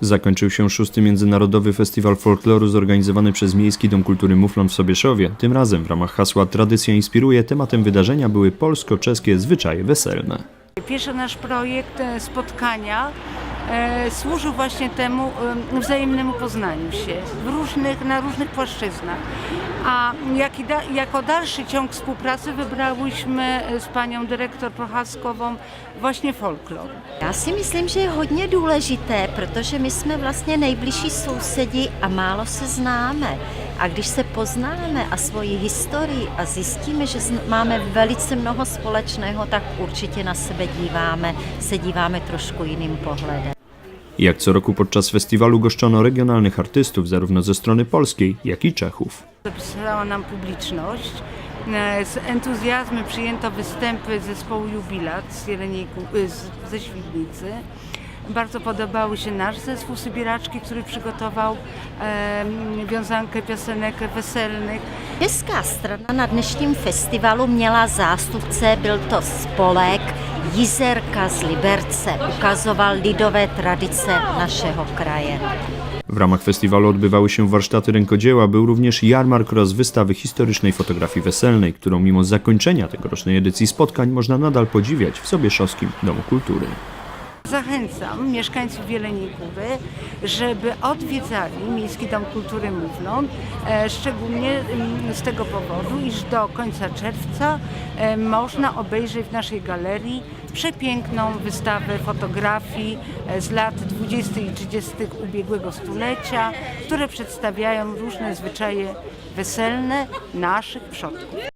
Zakończył się szósty Międzynarodowy Festiwal Folkloru zorganizowany przez Miejski Dom Kultury Muflon w Sobieszowie. Tym razem w ramach hasła Tradycja inspiruje tematem wydarzenia były polsko-czeskie zwyczaje weselne. Pierwszy nasz projekt e, spotkania służył właśnie temu e, wzajemnemu poznaniu się różnych, na różnych płaszczyznach. A jak da, jako dalszy ciąg współpracy wybrałyśmy e, z panią dyrektor Prochaskową właśnie folklor. Já si myslím, že je hodně důležité, protože my jsme vlastně nejbližší sousedi a málo se známe. A když se poznáme a svoji historii a zjistíme, že máme velice mnoho společného, tak určitě na sebe díváme, se díváme trošku jiným pohledem. Jak co roku podczas festiwalu goszczono regionalnych artystów zarówno ze strony polskiej, jak i Czechów. Zapisała nam publiczność. E, Z entuzjazmem przyjęto występy zespołu Jubilat z Jeleniej, z, ze Świdnicy. Bardzo podobały się nasz zespół Sybieraczki, który przygotował e, wiązankę piosenek weselnych. Česká strana na dnešním festivalu měla zástupce, byl to spolek Jizerka z Liberce, ukazoval lidové tradice našeho kraje. W ramach festiwalu odbywały się warsztaty rękodzieła, był również jarmark oraz wystawy historycznej fotografii weselnej, którą mimo zakończenia tegorocznej edycji spotkań można nadal podziwiać w Sobieszowskim Domu Kultury. Zachęcam mieszkańców Jeleniej żeby odwiedzali Miejski Dom Kultury Mówlon, e, szczególnie mm, z tego powodu, iż do końca czerwca e, można obejrzeć w naszej galerii przepiękną wystawę fotografii e, z lat 20. i 30. ubiegłego stulecia, które przedstawiają różne zwyczaje weselne naszych przodków.